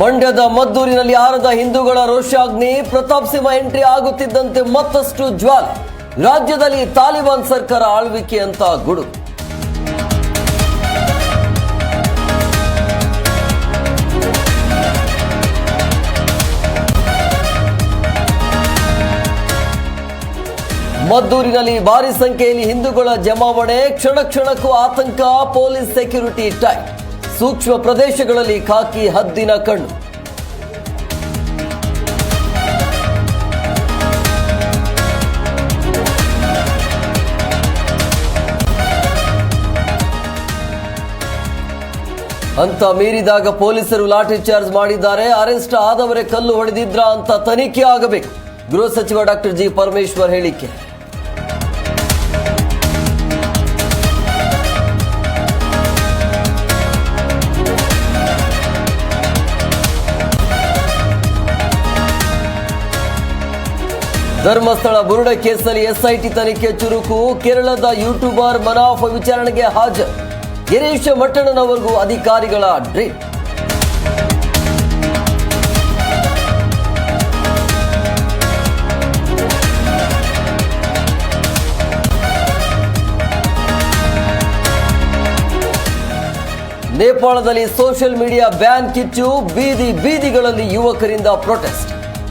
ಮಂಡ್ಯದ ಮದ್ದೂರಿನಲ್ಲಿ ಆರದ ಹಿಂದೂಗಳ ರೋಷಾಗ್ನಿ ಪ್ರತಾಪ್ ಸಿಂಹ ಎಂಟ್ರಿ ಆಗುತ್ತಿದ್ದಂತೆ ಮತ್ತಷ್ಟು ಜ್ವಾಲ. ರಾಜ್ಯದಲ್ಲಿ ತಾಲಿಬಾನ್ ಸರ್ಕಾರ ಆಳ್ವಿಕೆ ಅಂತ ಗುಡು. ಮದ್ದೂರಿನಲ್ಲಿ ಭಾರಿ ಸಂಖ್ಯೆಯಲ್ಲಿ ಹಿಂದೂಗಳ ಜಮಾವಣೆ, ಕ್ಷಣ ಕ್ಷಣಕ್ಕೂ ಆತಂಕ, ಪೊಲೀಸ್ ಸೆಕ್ಯೂರಿಟಿ ಟೈಟ್. ಸೂಕ್ಷ್ಮ ಪ್ರದೇಶಗಳಲ್ಲಿ ಖಾಕಿ ಹದ್ದಿನ ಕಣ್ಣು. ಅಂತ ಮೀರಿದಾಗ ಪೊಲೀಸರು ಲಾಠಿ ಚಾರ್ಜ್ ಮಾಡಿದ್ದಾರೆ. ಅರೆಸ್ಟ್ ಆದವರೇ ಕಲ್ಲು ಹೊಡೆದಿದ್ರ ಅಂತ ತನಿಖೆ ಆಗಬೇಕು. ಗೃಹ ಸಚಿವ ಡಾಕ್ಟರ್ ಜಿ ಪರಮೇಶ್ವರ್ ಹೇಳಿಕೆ. ಧರ್ಮಸ್ಥಳ ಬುರುಡ ಕೇಸಲ್ಲಿ ಎಸ್ಐಟಿ ತನಿಖೆ ಚುರುಕು. ಕೇರಳದ ಯೂಟ್ಯೂಬರ್ ಮನಾಫ್ ವಿಚಾರಣೆಗೆ ಹಾಜರ್. ಗಿರೀಶ್ ಮಟ್ಟಣ್ಣನವರೆಗೂ ಅಧಿಕಾರಿಗಳ ಡ್ರಿಲ್ ನೇಪಾಳದಲ್ಲಿ ಸೋಷಿಯಲ್ ಮೀಡಿಯಾ ಬ್ಯಾನ್ ಕಿಚ್ಚು. ಬೀದಿ ಬೀದಿಗಳಲ್ಲಿ ಯುವಕರಿಂದ ಪ್ರೊಟೆಸ್ಟ್.